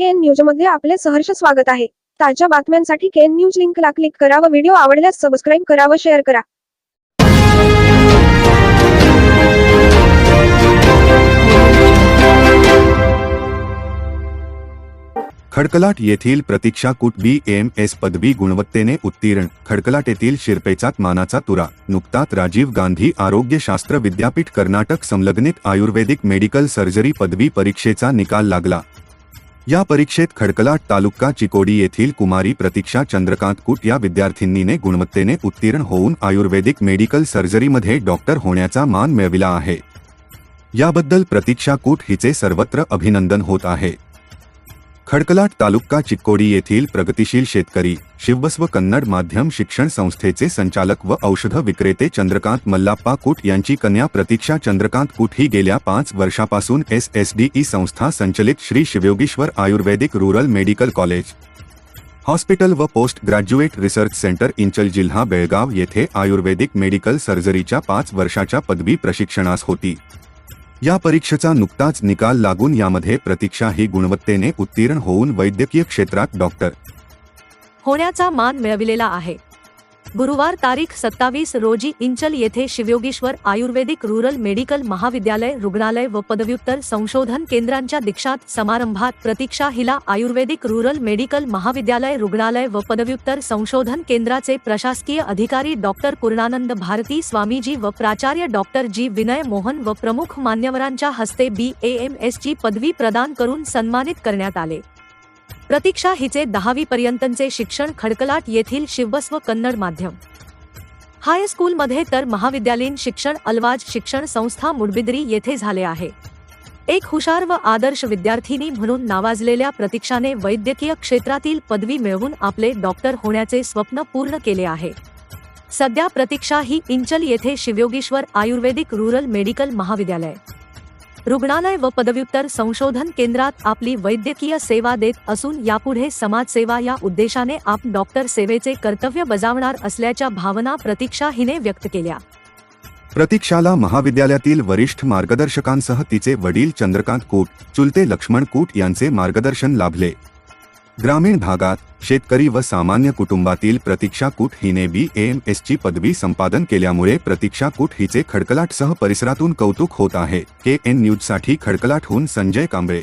केन न्यूजमध्ये आपले सहर्ष स्वागत आहे. ताज्या बातम्यांसाठी केन न्यूज लिंकला क्लिक करा व व्हिडिओ आवडल्यास सबस्क्राईब करा व शेअर करा. खडकलाट येथील प्रतीक्षा कुट बी एम एस पदवी गुणवत्तेने उत्तीर्ण. खडकलाट येथील शिरपेचात मानाचा तुरा. नुकताच राजीव गांधी आरोग्यशास्त्र विद्यापीठ कर्नाटक संलग्नित आयुर्वेदिक मेडिकल सर्जरी पदवी परीक्षेचा निकाल लागला. या परीक्षेत खडकलाट तालुका चिकोडी येथील कुमारी प्रतीक्षा चंद्रकांत कुट या विद्यार्थिनीने गुणवत्तेने उत्तीर्ण होऊन आयुर्वेदिक मेडिकल सर्जरीमध्ये डॉक्टर होण्याचा मान मिळविला आहे. याबद्दल प्रतीक्षा कूट हिचे सर्वत्र अभिनंदन होत आहे. खडकलाट तालुका चिक्कोडी येथील प्रगतिशील शेतकरी शिवबस्व कन्नड माध्यम शिक्षण संस्थेचे संचालक व औषध विक्रेते चंद्रकांत मल्लाप्पा कुट यांची कन्या प्रतीक्षा चंद्रकांत कुट ही गेल्या पाच वर्षापासून एस एस डी ई संस्था संचलित Shri Shivayogishwar Ayurvedic rural medical college. Hospital व post graduate research centre Inchal जिल्हा बेळगाव येथे आयुर्वेदिक मेडिकल सर्जरीच्या पाच वर्षाच्या पदवी प्रशिक्षणास होती. या परीक्षेचा नुकताच निकाल लागून यामध्ये प्रतीक्षा ही गुणवत्तेने उत्तीर्ण होऊन वैद्यकीय क्षेत्रात डॉक्टर. होण्याचा मान मिळविलेला आहे. गुरुवार तारीख सत्तावीस रोजी इंचल येथे शिवयोगेश्वर आयुर्वेदिक रुरल मेडिकल महाविद्यालय रुग्णालय व पदव्युत्तर संशोधन केंद्रांच्या दीक्षांत समारंभात प्रतीक्षा हिला आयुर्वेदिक रुरल मेडिकल महाविद्यालय रुग्णालय व पदव्युत्तर संशोधन केंद्राचे प्रशासकीय अधिकारी डॉक्टर पूर्णानंद भारती स्वामीजी व प्राचार्य डॉक्टर जी. विनय मोहन व प्रमुख मान्यवरांच्या हस्ते बी ए एम एस ची पदवी प्रदान करून सन्मानित करण्यात आले. प्रतीक्षा हिचे दहावी पर्यंतचे शिक्षण खडकलाट येथील शिवबस्व कन्नड माध्यम. हायस्कूलमध्ये तर महाविद्यालयीन शिक्षण अलवाज शिक्षण संस्था मुडबिद्री येथे झाले आहे. एक हुशार व आदर्श विद्यार्थिनी म्हणून नावाजलेल्या प्रतीक्षाने वैद्यकीय क्षेत्रातील पदवी मिळवून आपले डॉक्टर होण्याचे स्वप्न पूर्ण केले आहे. सध्या प्रतीक्षा ही इंचल येथे शिवयोगेश्वर आयुर्वेदिक रुरल मेडिकल महाविद्यालय. रुग्णालय व पदव्युत्तर संशोधन केंद्रात आपली वैद्यकीय सेवा देत असून यापुढे समाजसेवा या उद्देशाने आप डॉक्टर सेवेचे कर्तव्य बजावणार असल्याच्या भावना प्रतीक्षा हिने व्यक्त केल्या. प्रतीक्षाला महाविद्यालयातील वरिष्ठ मार्गदर्शकांसह तिचे वडील चंद्रकांत कूट चुलते लक्ष्मण कूट यांचे मार्गदर्शन लाभले. ग्रामीण भागात शेतकरी व सामान्य कुटुंबातील प्रतीक्षा कूट हिने बी एम एस ची पदवी संपादन केल्यामुळे प्रतीक्षा कूट हिचे खडकलाटसह परिसरातून कौतुक होत आहे. के एन न्यूजसाठी खडकलाटहून संजय कांबळे.